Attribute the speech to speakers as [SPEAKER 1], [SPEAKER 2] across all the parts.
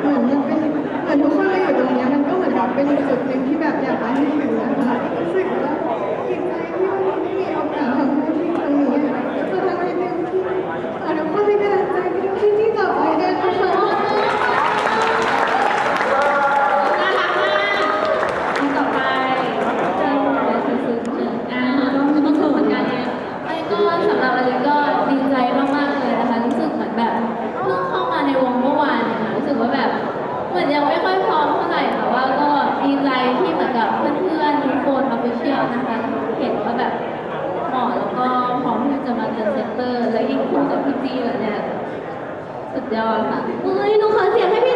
[SPEAKER 1] เหมือนมัน
[SPEAKER 2] เป็นเหมือนทุก
[SPEAKER 1] คนมาอยู่ตรงนี้มันก็
[SPEAKER 2] เหมือ
[SPEAKER 1] นแบ
[SPEAKER 2] บเป็นจุดหนึ่งที่แบบอยากมาให้ที่นะคะรู้สึกว่าดี
[SPEAKER 1] ใจ เซนเตอร์ และ
[SPEAKER 2] ยิ่
[SPEAKER 1] งคู่กับพี่จีแล้วเนี่
[SPEAKER 2] ย สุดยอ
[SPEAKER 3] ดค่ะเฮ้ยหนูขอเสีย
[SPEAKER 2] งให้พี่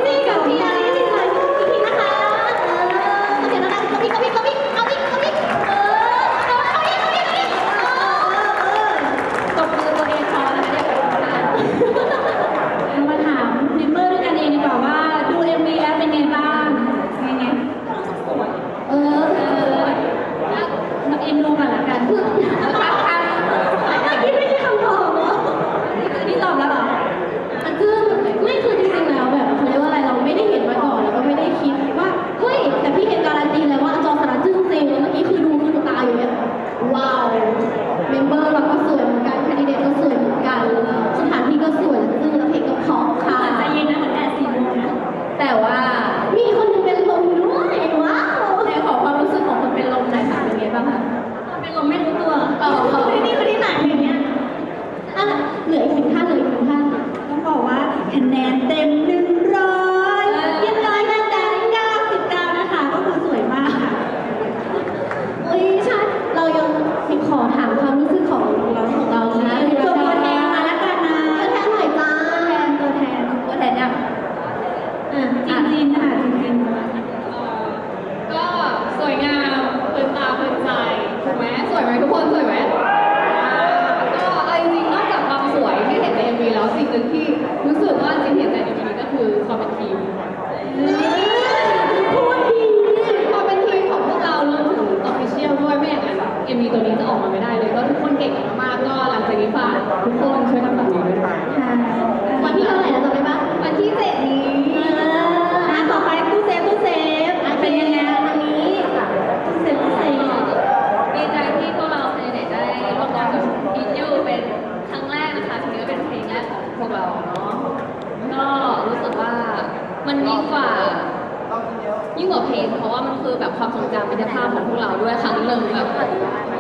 [SPEAKER 2] จ
[SPEAKER 3] ริงค่ะจริง
[SPEAKER 1] ก็สวยงามเพลินตาเพลินใจถูกไหมสวยไหมทุกคนสวยไหมก็เอาจริงๆนอกจากความสวยที่เห็นใน MV แล้วสิ่งหนึ่งที่รู้สึกว่าจริงเห็นใน MV ก็คือความเป็นทีม
[SPEAKER 2] พูดดี
[SPEAKER 1] ความเป็นทีมของพวกเรารวมถึงออฟฟิเชียลด้วยไม่อย่างนั้นแบบ MV ตัวนี้จะออกมาไม่ได้เลยก็ทุกคนเก่งกันมากๆก็หลังจากนี้ฝากทุกคนช่วยทำแบบนี้ด้วยนะคะ
[SPEAKER 3] ๆค่ะ
[SPEAKER 2] วันที่เท่าไหร่นะจำได้ปะ
[SPEAKER 1] วันที่เจ็ดนี้
[SPEAKER 3] อะต่อไปตู้เซฟตู้เซฟ
[SPEAKER 2] อะ
[SPEAKER 3] เป็นยังไง
[SPEAKER 2] อันนี้
[SPEAKER 3] ตู้เซฟตู้เซฟ
[SPEAKER 1] ดีใจที่พวกเราในได้ได้ร่วมงานกับอินยูเป็นครั้งแรกนะคะทีนี้ก็เป็นเพลงแรกของพวกเราเนาะก็รู้สึกว่ามันยิ่งกว่า ยิ่งกว่าเพลงเพราะว่ามันคือแบบความทรงจำมิตรภาพของพวกเราด้วยครั้งหนึ่งแบบ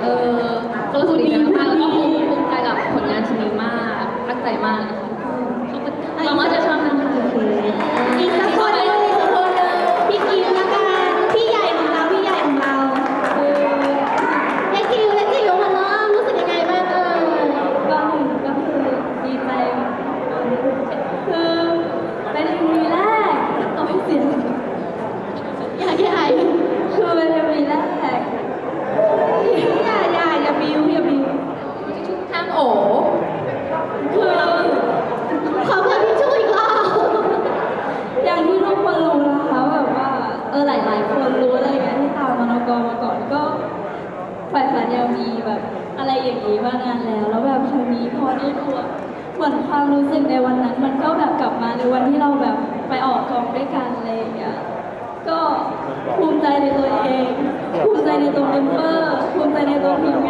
[SPEAKER 1] เออก็รู้สึกดีใจมากแล้วก็ภูมิภูมิใจกับผลงานชิ้นนี้มากตั้งใจมากนะคะขอบคุณหวังว่าจะชอบนะคะ
[SPEAKER 3] อีกสักคนหนึงอีกสักคนหนึงพี่กิมละกันพี่ใหญ่ของเราพี่ใหญ่ของเรา
[SPEAKER 2] เล็กจิ๋วเล็กจิ๋วมาล้อมรู้สึกยังไงบ้างเอ่ย
[SPEAKER 1] ก็ก็คือดีใจคือเป็นมีแรกต้องเสียง
[SPEAKER 2] อยากให้ไอ
[SPEAKER 1] คือเป็นมีแรก
[SPEAKER 3] อย่าอย่าอย่าบิ้วอย่าบิ้ว
[SPEAKER 1] ห้าม โอคือ
[SPEAKER 2] ขอเพื่อนที่ช่วยอีกรอบ
[SPEAKER 3] อย่างที่ทุกคนรู้นะคะแบบว่าเออหลายๆ คนรู้อะไรอย่างเงี้ยที่ตามมานกมาก่อนก็ฝ่ายฝันยากมีแบบอะไรอย่างนี้มานานแล้ว แล้วแบบครั้งนี้พอได้ดูเหมือนความรู้สึกในวันนั้น มันก็แบบกลับมาในวันที่เราแบบไปออกกองด้วยกันอะไรอย่างเงี้ยก็ภูมิใจในตัวเองภูมิใจในตัวเมมเบอร์ภูมิใจในตัวทีมงาน